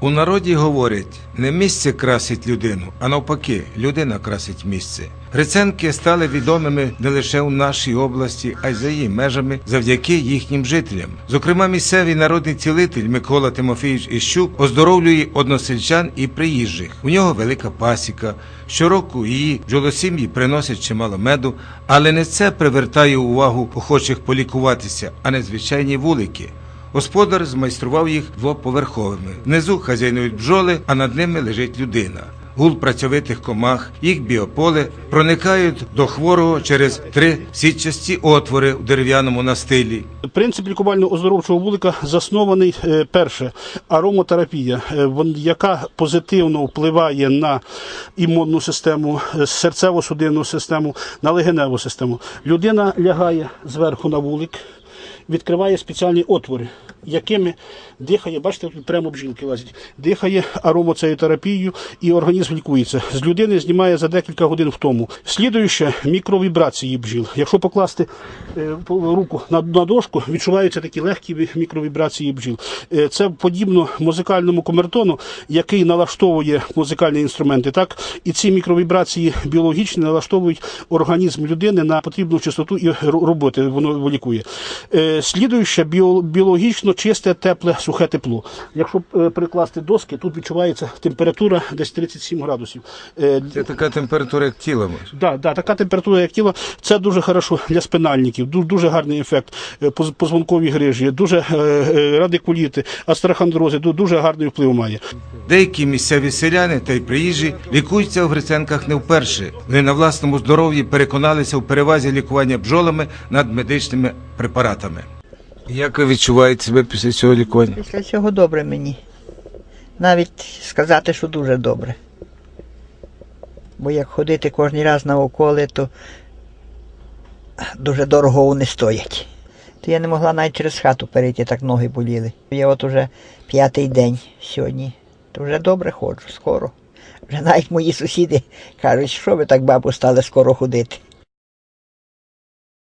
У народі говорять, не місце красить людину, а навпаки, людина красить місце. Гриценки стали відомими не лише у нашій області, а й за її межами завдяки їхнім жителям. Зокрема, місцевий народний цілитель Микола Тимофійович Іщук оздоровлює односельчан і приїжджих. У нього велика пасіка. Щороку її бджолосім'ї приносять чимало меду, але не це привертає увагу охочих полікуватися, а не звичайні вулики. Господар змайстрував їх двоповерховими. Внизу хазяйнують бджоли, а над ними лежить людина. Гул працьовитих комах, їх біополе проникають до хворого через три сітчасті отвори в дерев'яному настилі. Принцип лікувально-оздоровчого вулика заснований е, перше аромотерапія, е, яка позитивно впливає на імунну систему, е, серцево-судинну систему, на легеневу систему. Людина лягає зверху на вулик, відкриває спеціальні отвори, якими дихає, бачите, тут прямо бджілки лазять, дихає аромоцею терапією і організм лікується. З людини знімає за декілька годин в тому. Слідуюче мікровібрації бджіл. Якщо покласти е, руку на, дошку, відчуваються такі легкі мікровібрації бджіл. Е, Це подібно музикальному комертону, який налаштовує музикальні інструменти. Так і ці мікровібрації біологічні налаштовують організм людини на потрібну частоту і роботи. Воно лікує. Е, Слідуюче біо- біологічно чисте, тепле, сухе тепло. Якщо е, прикласти доски, тут відчувається температура десь 37 градусів. Е, Це така температура, як тіла може. Да, да, така температура, як тіло, це дуже хорошо для спинальників, ду- дуже гарний ефект. Е, поз- Позвонкові грижі, дуже радикуліти, астрахандрози, ду- дуже гарний вплив має. Деякі місцеві селяни та й приїжджі лікуються в Гриценках не вперше. Вони на власному здоров'ї переконалися в перевазі лікування бджолами над медичними препаратами. Як ви відчуваєте себе після цього лікування? Після цього добре мені. Навіть сказати, що дуже добре. Бо як ходити кожен раз на околи, то дуже дорого вони стоять. То я не могла навіть через хату перейти, так ноги боліли. Я от уже п'ятий день сьогодні, то вже добре ходжу, скоро. Вже навіть мої сусіди кажуть, що ви так бабу стали скоро ходити.